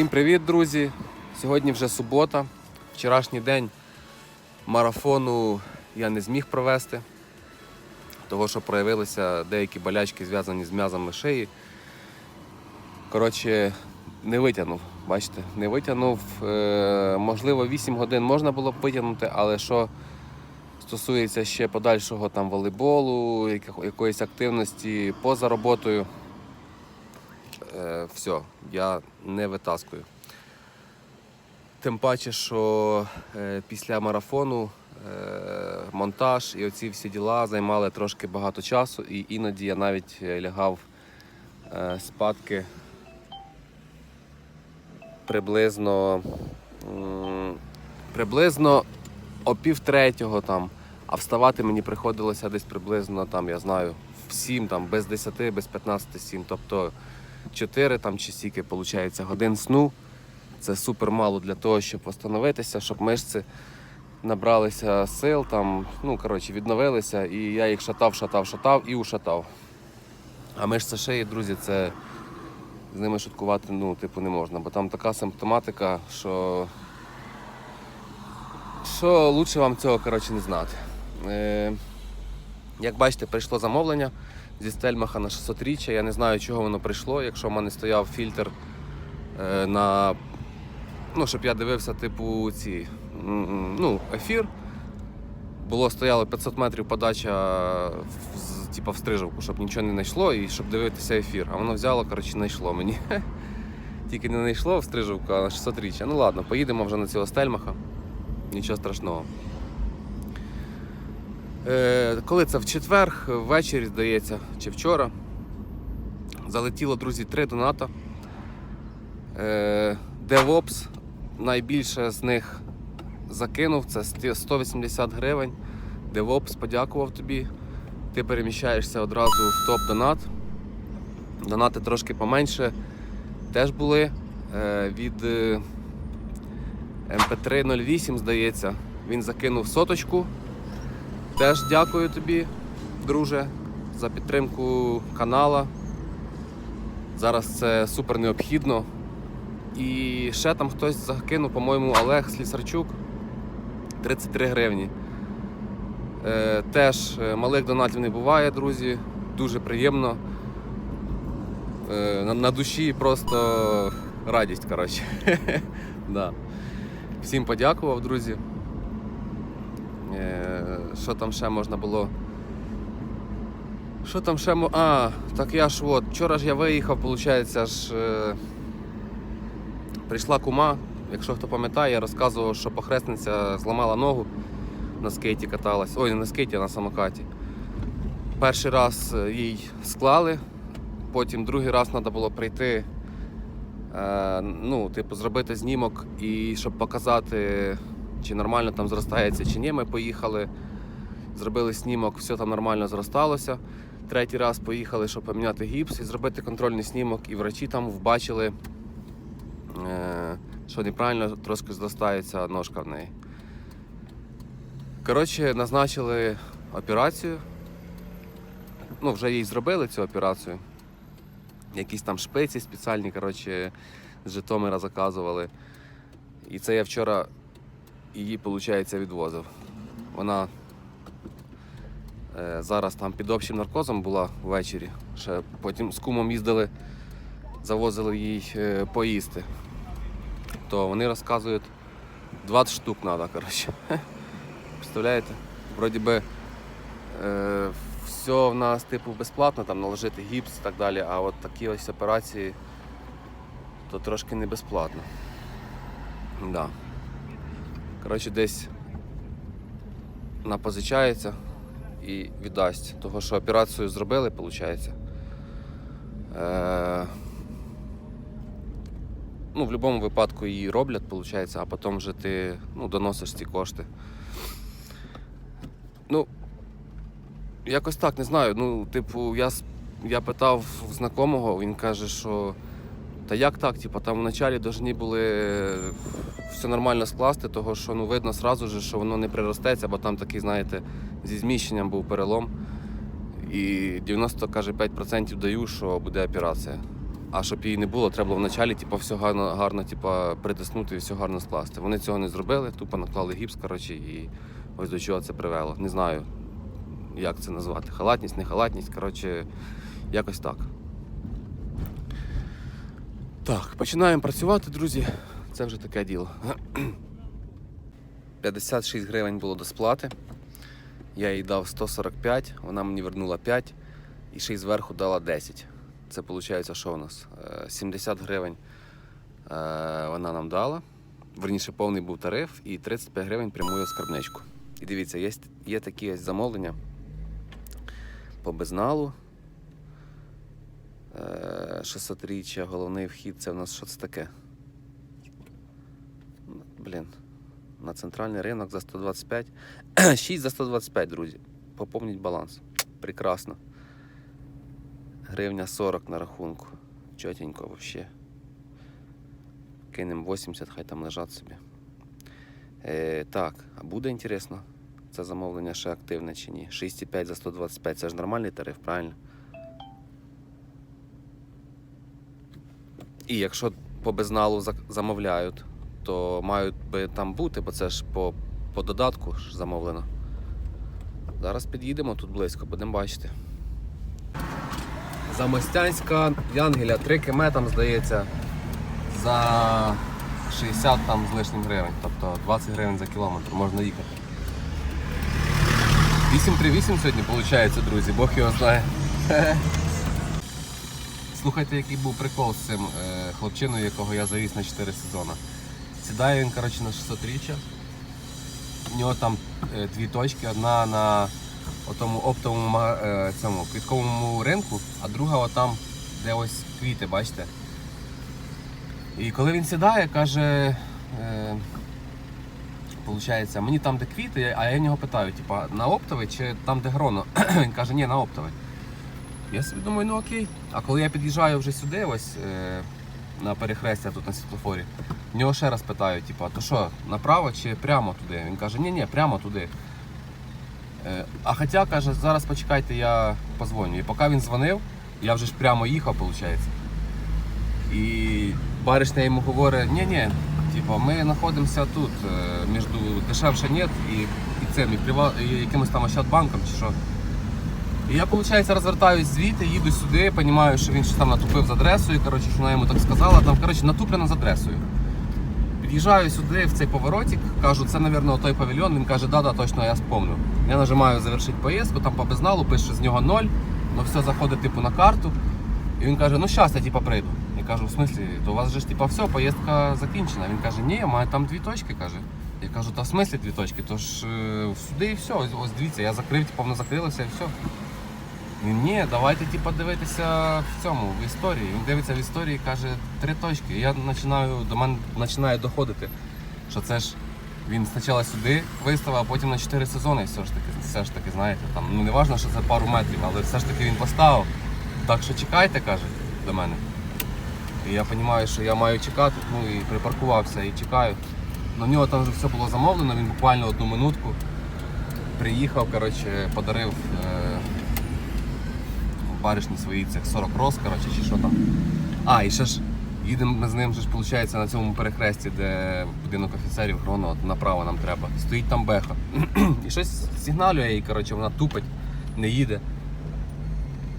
Всім привіт, друзі! Сьогодні вже субота. Вчорашній день марафону я не зміг провести, того що проявилися деякі болячки, зв'язані з м'язами шиї. Коротше, не витягнув, бачите, не витягнув. Е, можливо, 8 годин можна було б витягнути, але що стосується ще подальшого там волейболу, якоїсь активності поза роботою, е, все, я не витаскую. Тим паче, що е, після марафону е, монтаж і оці всі діла займали трошки багато часу, і іноді я навіть е, лягав е, спадки приблизно, м, приблизно о пів третього там, а вставати мені приходилося десь приблизно там, я знаю, в 7, там, без 10, без 15 7. Тобто 4 там чи стільки виходить годин сну. Це супер мало для того, щоб встановитися, щоб мишці набралися сил, там, ну, коротше, відновилися, і я їх шатав, шатав, шатав і ушатав. А мишці шиї, друзі, це з ними шуткувати ну, типу, не можна, бо там така симптоматика, що, що лучше вам цього коротше, не знати. Е, як бачите, прийшло замовлення зі Стельмаха на 600 річчя. Я не знаю, чого воно прийшло. Якщо в мене стояв фільтр е, на ну, щоб я дивився, типу, ці ну, ефір. Було стояло 500 метрів подача типу, в стрижавку, щоб нічого не знайшло і щоб дивитися ефір. А воно взяло, коротше, знайшло мені. Тільки не знайшло в стрижавку, а на 600 річчя. Ну ладно, поїдемо вже на цього стельмаха. Нічого страшного. Е, коли це в четвер, ввечері, здається, чи вчора. Залетіло, друзі, три доната. Е, DevOps найбільше з них закинув, це 180 гривень. DevOps подякував тобі. Ти переміщаєшся одразу в топ-донат. Донати трошки поменше теж були. Е, від е, MP308, здається, він закинув соточку. Теж дякую тобі, друже, за підтримку канала. Зараз це супер необхідно. І ще там хтось закинув, по-моєму, Олег Слісарчук 33 гривні. Е, теж е, малих донатів не буває, друзі. Дуже приємно. Е, на, на душі просто радість, коротше. Всім подякував, друзі. Е, що там ще можна було? Що там ще. А, так я ж от, вчора ж я виїхав, виходить, ж. Е... Прийшла кума, якщо хто пам'ятає, я розказував, що похресниця зламала ногу на скейті каталась. Ой, не на скейті, а на самокаті. Перший раз е, їй склали, потім другий раз треба було прийти, ну, типу, зробити знімок і щоб показати, чи нормально там зростається, чи ні. Ми поїхали, зробили знімок, все там нормально зросталося. Третій раз поїхали, щоб поміняти гіпс і зробити контрольний знімок, і врачі там вбачили е, що неправильно трошки зростається ножка в неї. Коротше, назначили операцію. Ну, вже їй зробили цю операцію. Якісь там шпиці спеціальні, коротше, з Житомира заказували. І це я вчора її, виходить, відвозив. Вона е, зараз там під общим наркозом була ввечері. Ще потім з кумом їздили, завозили їй е, поїсти то вони розказують 20 штук треба, коротше. Представляєте? Вроді би е, все в нас типу безплатно, там наложити гіпс і так далі, а от такі ось операції то трошки не безплатно. Да. Коротше, десь напозичається і віддасть. Того, що операцію зробили, виходить. Е, ну, в будь-якому випадку її роблять, виходить, а потім вже ти ну, доносиш ці кошти. Ну, якось так, не знаю. Ну, типу, я, я питав в знайомого, він каже, що та як так, типу, там вначалі повинні були все нормально скласти, того що ну, видно сразу же, що воно не приростеться, бо там такий, знаєте, зі зміщенням був перелом. І 90, каже, 5% даю, що буде операція. А щоб її не було, треба було вначалі типу, все гарно, гарно типу, притиснути і все гарно скласти. Вони цього не зробили, тупо наклали гіпс, коротше, і ось до чого це привело. Не знаю, як це назвати. Халатність, не халатність, коротше, якось так. Так, починаємо працювати, друзі. Це вже таке діло. 56 гривень було до сплати. Я їй дав 145, вона мені вернула 5 і ще й зверху дала 10. Це виходить, що у нас? Е, 70 гривень е, вона нам дала. Верніше, повний був тариф, і 35 гривень прямує в скарбничку. І дивіться, є, є такі замовлення по безналу. Е, 600-річчя, головний вхід це в нас що це таке? Блін. На центральний ринок за 125. 6 за 125, друзі. Поповніть баланс. Прекрасно. Гривня 40 на рахунку. Чотенько вообще. Кинемо 80, хай там лежать собі. Е, так, а буде інтересно, це замовлення ще активне чи ні? 6,5 за 125 це ж нормальний тариф, правильно? І якщо по безналу замовляють, то мають би там бути, бо це ж по, по додатку ж замовлено. Зараз під'їдемо тут близько, будемо бачити. Замостянська Янгеля 3 км там здається за 60 там з лишнім гривень, тобто 20 гривень за кілометр можна їхати. 838 сьогодні виходить, друзі, Бог його знає. Слухайте, який був прикол з цим е, хлопчиною, якого я завіз на 4 сезони. Сідає він, коротше, на 600 річчя. У нього там е, дві точки, одна на отому оптовому е, цьому квітковому ринку, а друга отам, де ось квіти, бачите. І коли він сідає, каже, е, получається, мені там, де квіти, а я в нього питаю, типа, на оптовий чи там, де гроно? Він каже, ні, на оптовий. Я собі думаю, ну окей. А коли я під'їжджаю вже сюди, ось е, на перехрестя тут на світлофорі, в нього ще раз питаю, типу, то що, направо чи прямо туди? Він каже, ні, ні, прямо туди. Е, а хоча каже, зараз почекайте, я позвоню. І поки він дзвонив, я вже ж прямо їхав, виходить. І баришня йому говорить, ні, ні, типу, ми знаходимося тут, е, між дешевше нет і, і цим, і, прива... і якимось там Ощадбанком чи що. І я, виходить, розвертаюсь звідти, їду сюди, розумію, що він щось там натупив з адресою, коротше, що вона йому так сказала, там, коротше, натуплено з адресою. Під'їжджаю сюди, в цей поворотик, кажу, це, мабуть, той павільйон. Він каже, да, да, точно, я спомню. Я нажимаю завершити поїздку, там по безналу пише з нього ноль, ну все заходить типу на карту. І він каже, ну щас я типу, прийду. Я кажу, в смислі, то у вас же ж типу, все, поїздка закінчена. Він каже, ні, маю там дві точки, каже. Я кажу, та в смислі дві точки, то ж е, сюди і все. Ось, дивіться, я закрив, типу, воно закрилося і все. Він ні, давайте типу, дивитися в цьому, в історії. Він дивиться в історії і каже три точки. Я починаю, до мене починає доходити, що це ж він спочатку сюди виставив, а потім на 4 сезони все ж таки, все ж таки, знаєте, там, ну не важливо, що це пару метрів, але все ж таки він поставив. Так що чекайте, каже до мене. І я розумію, що я маю чекати, ну і припаркувався і чекаю. На нього там вже все було замовлено, він буквально одну минутку приїхав, коротше, подарив. Баришні свої цих 40 роз, коротше, чи що там. А, і ще ж їдемо з ним виходить, на цьому перехресті, де будинок офіцерів Гроно, направо нам треба. Стоїть там беха. і щось сигналює їй, коротше, вона тупить, не їде.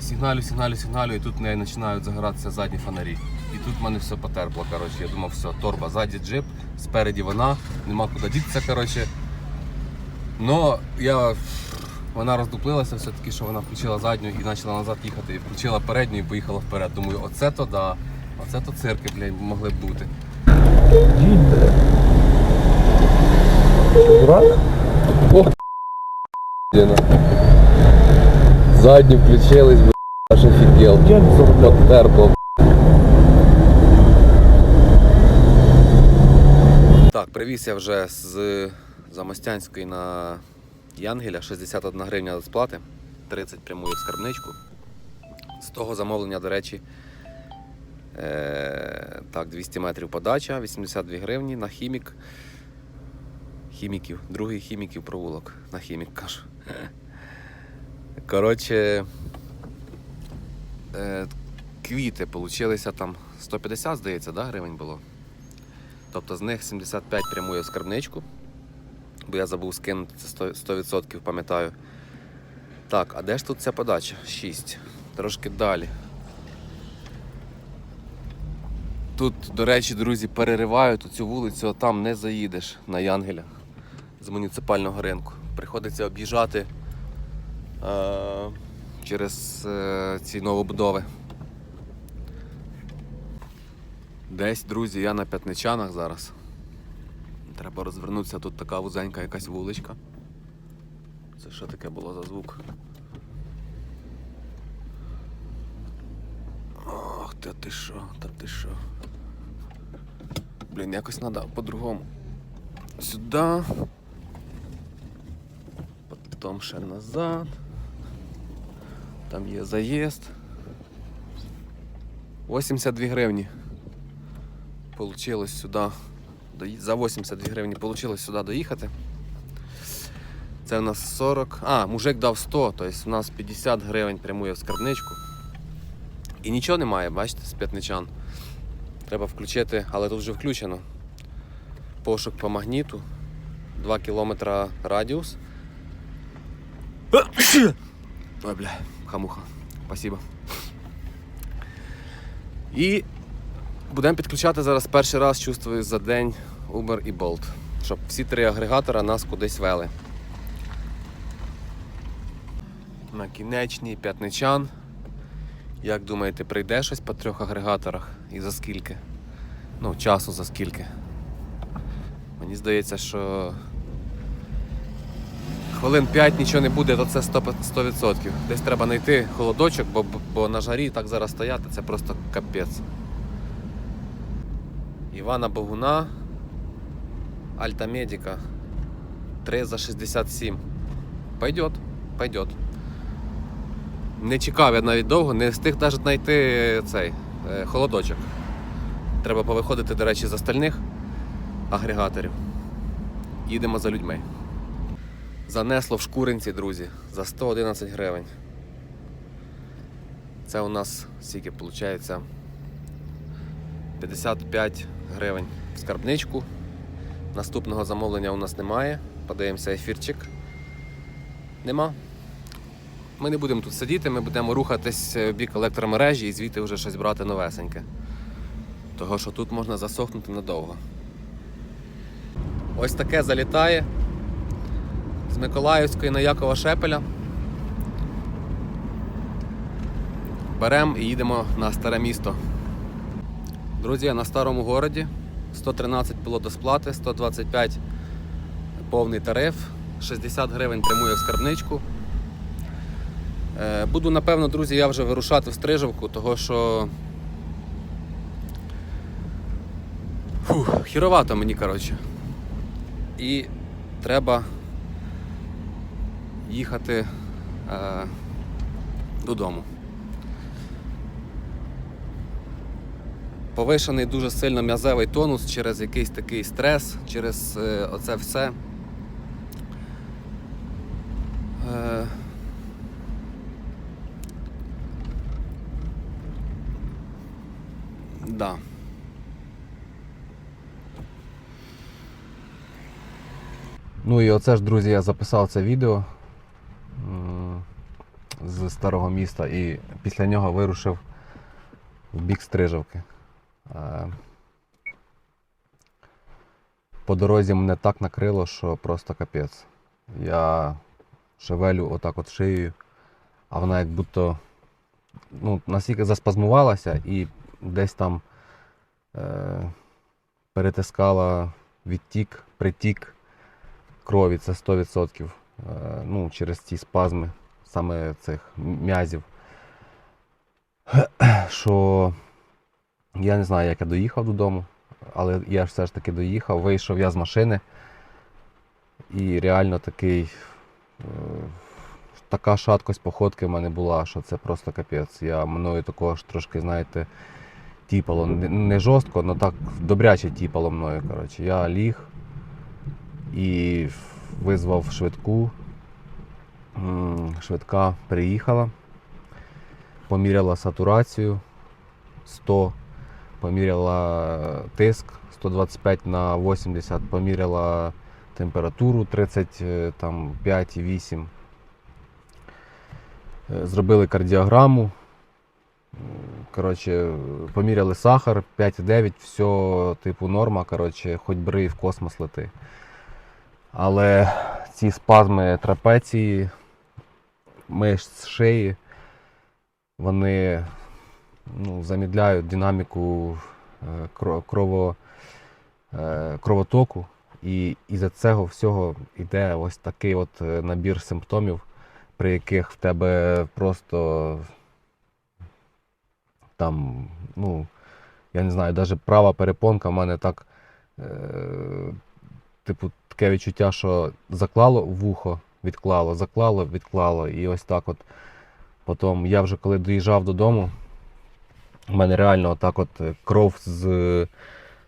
Сигналю, сигналю, сигналю, і тут в неї починають загоратися задні фонарі. І тут в мене все потерпло. Коротше. Я думав, все, торба, ззаді джип, спереді вона, нема куди дітися. коротше. Но я вона роздуплилася все-таки, що вона включила задню і почала назад їхати. І включила передню і поїхала вперед. Думаю, оце то да. Оце то цирки, блядь, могли б бути. Дурак? Ох, Діна. Задні включились, б**, аж офігел. Я не заробляв. Потерпло. Так, привіз я вже з Замостянської на Янгеля 61 гривня до сплати, 30 прямую в скарбничку. З того замовлення, до речі, е- так, 200 метрів подача, 82 гривні на хімік. Хіміків, другий хіміків провулок. На хімік кажу. Коротше, е- квіти получилися там 150, здається, да, гривень було. Тобто з них 75 прямує в скарбничку. Бо я забув скинути це 100%, 100% пам'ятаю. Так, а де ж тут ця подача? 6. Трошки далі. Тут, до речі, друзі, переривають цю вулицю, а там не заїдеш на Янгеля з муніципального ринку. Приходиться об'їжджати е- через е- ці новобудови. Десь, друзі, я на п'ятничанах зараз. Треба розвернутися, тут така вузенька якась вуличка. Це що таке було за звук? Ох, та ти що, та ти що. Блін, якось треба по-другому. Сюди. Потім ще назад. Там є заїзд. 82 гривні. Получилось сюди. За 82 гривні получилось сюди доїхати. Це у нас 40. А, мужик дав 100, тобто у нас 50 гривень прямує в скарбничку. І нічого немає, бачите, з п'ятничан. Треба включити, але тут вже включено. Пошук по магніту. 2 кілометра радіус. Ой, бля, хамуха. Спасибо. І будемо підключати зараз перший раз, чувствую, за день Uber і Bolt. Щоб всі три агрегатора нас кудись вели. На кінечній п'ятничан. Як думаєте, прийде щось по трьох агрегаторах і за скільки? Ну, часу за скільки? Мені здається, що хвилин 5 нічого не буде, то це 100%. 100%. Десь треба знайти холодочок, бо, бо на жарі так зараз стояти, це просто капець. Івана Богуна, Альта Медіка. 3 за 67. Пойдет, пойдет. Не чекав я навіть довго, не встиг навіть знайти цей е, холодочок. Треба повиходити, до речі, з остальних агрегаторів. Їдемо за людьми. Занесло в шкуринці, друзі, за 111 гривень. Це у нас скільки виходить? 55 гривень в скарбничку. Наступного замовлення у нас немає. Подаємося ефірчик. Нема. Ми не будемо тут сидіти, ми будемо рухатись в бік електромережі і звідти вже щось брати новесеньке. Того, що тут можна засохнути надовго. Ось таке залітає з Миколаївської на Якова Шепеля. Беремо і їдемо на старе місто. Друзі, на старому городі 113 було до сплати, 125 повний тариф, 60 гривень прямує в скарбничку. Е, Буду, напевно, друзі, я вже вирушати в Стрижовку, того що. Фух, хіровато мені, коротше. І треба їхати е, додому. Повишений дуже сильно м'язевий тонус через якийсь такий стрес, через е, оце все. Е, да. Ну і оце ж, друзі, я записав це відео з старого міста і після нього вирушив в бік Стрижавки. Е, По дорозі мене так накрило, що просто капець. Я шевелю отак от шиєю, а вона як будто ну, настільки заспазмувалася і десь там е, перетискала відтік, притік крові, це 100%. Е, ну, через ці спазми саме цих м'язів. Що я не знаю, як я доїхав додому, але я ж все ж таки доїхав, вийшов я з машини і реально такий. е, Така шаткость походки в мене була, що це просто капець. Я мною також трошки, знаєте, тіпало. Не, не жорстко, але так добряче тіпало мною. Коротше. Я ліг і визвав швидку. Швидка приїхала, поміряла сатурацію, 100, поміряла тиск 125 на 80, поміряла температуру 35,8. Е, Зробили кардіограму. Коротше, поміряли сахар 5,9, все типу норма, коротше, хоч бери в космос лети. Але ці спазми трапеції, мишць шиї, вони ну, замідляють динаміку е, крово, е, кровотоку. І із-за цього всього йде ось такий от е, набір симптомів, при яких в тебе просто там, ну, я не знаю, навіть права перепонка в мене так, е, типу, таке відчуття, що заклало вухо, відклало, заклало, відклало. І ось так от. Потім я вже коли доїжджав додому, в мене реально отак от е, кров з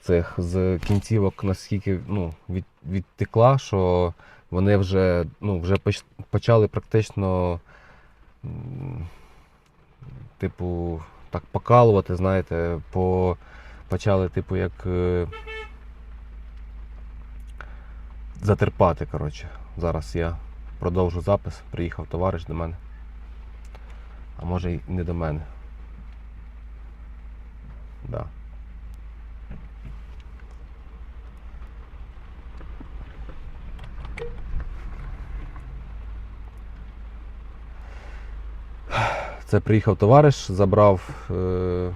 цих з кінцівок наскільки ну, від, відтекла, що вони вже, ну, вже почали практично, типу, так покалувати, знаєте, по, почали, типу, як е, затерпати. Коротше. Зараз я продовжу запис. Приїхав товариш до мене. А може й не до мене. Да. Це приїхав товариш, забрав е,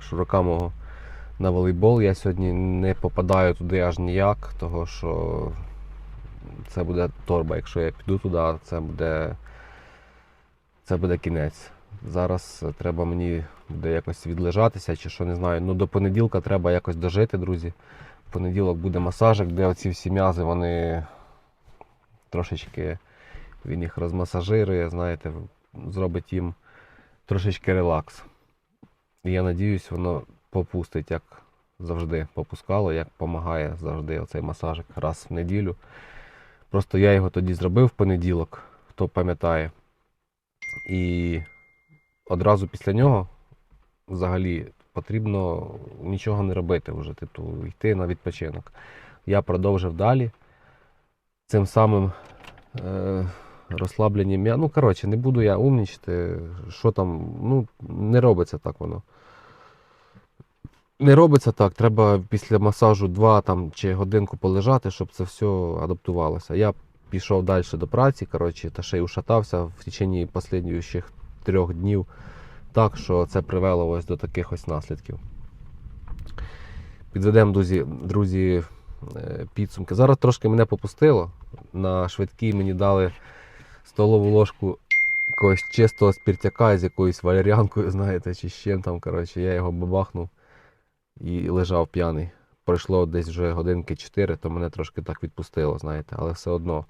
шурака мого на волейбол. Я сьогодні не попадаю туди аж ніяк, того що це буде торба. Якщо я піду туди, це буде, це буде кінець. Зараз треба мені буде якось відлежатися чи що не знаю. Ну до понеділка треба якось дожити, друзі. В понеділок буде масажик, де оці всі м'язи, вони трошечки він їх розмасажирує, знаєте, зробить їм трошечки релакс. І я надіюсь, воно попустить, як завжди попускало, як допомагає завжди оцей масажик раз в неділю. Просто я його тоді зробив в понеділок, хто пам'ятає. І одразу після нього взагалі потрібно нічого не робити вже, типу, йти на відпочинок. Я продовжив далі. Цим самим е, розслабленням я. Ну, коротше, не буду я умнічити, що там, ну, не робиться так воно. Не робиться так, треба після масажу 2 там, чи годинку полежати, щоб це все адаптувалося. Я пішов далі до праці, коротше, та ще й ушатався в течение останніх трьох днів, так що це привело ось до таких ось наслідків. Підведемо, друзі, друзі, е, підсумки. Зараз трошки мене попустило. На швидкій мені дали столову ложку якогось чистого спіртяка з якоюсь валеріанкою, знаєте, чи з чим там. Коротше, я його бабахнув і лежав п'яний. Пройшло десь вже годинки 4, то мене трошки так відпустило, знаєте, але все одно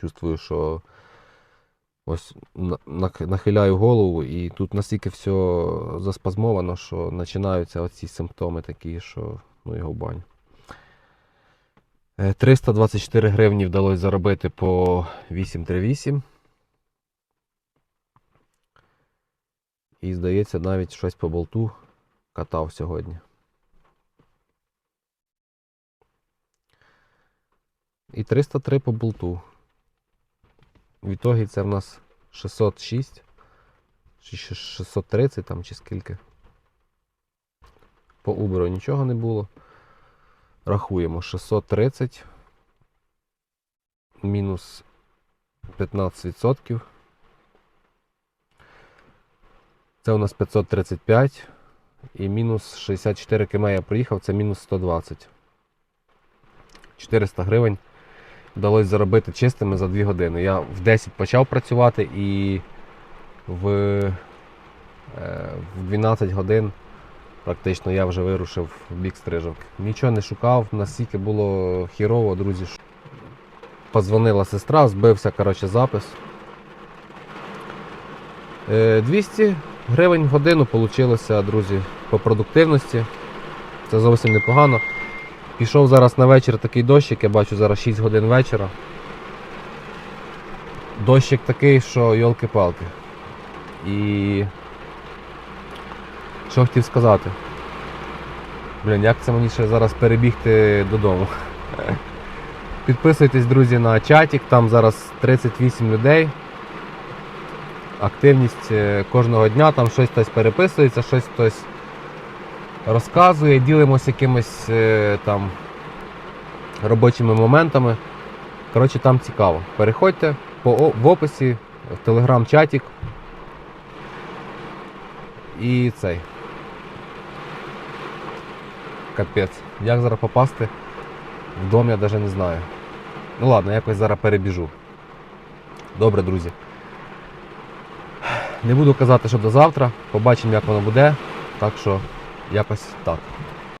чувствую, що ось нахиляю голову, і тут настільки все заспазмовано, що починаються оці симптоми такі, що ну його в баню. Е, 324 гривні вдалося заробити по 838. І, здається, навіть щось по болту катав сьогодні. І 303 по болту. В ітогі це в нас 606. Чи 630 там, чи скільки. По Uber нічого не було. Рахуємо 630 мінус 15%. Це у нас 535 і мінус 64 км я проїхав, це мінус 120. 400 гривень вдалося заробити чистими за 2 години. Я в 10 почав працювати і в, е, в 12 годин практично я вже вирушив в бік стрижок. Нічого не шукав, настільки було хірово, друзі. Позвонила сестра, збився коротше, запис. Е, 200 гривень в годину вийшло, друзі, по продуктивності. Це зовсім непогано. Пішов зараз на вечір такий дощик, я бачу зараз 6 годин вечора. Дощик такий, що йолки-палки. І Що хотів сказати? Блін, як це мені ще зараз перебігти додому? Підписуйтесь, друзі, на чатик, там зараз 38 людей. Активність е, кожного дня, там щось хтось переписується, щось хтось розказує, ділимося якимись е, там робочими моментами. Коротше, там цікаво. Переходьте по, в описі, в телеграм-чатик. І цей. Капець. Як зараз попасти в дом, я навіть не знаю. Ну ладно, якось зараз перебіжу. Добре, друзі. Не буду казати, що до завтра. Побачимо, як воно буде. Так що якось так.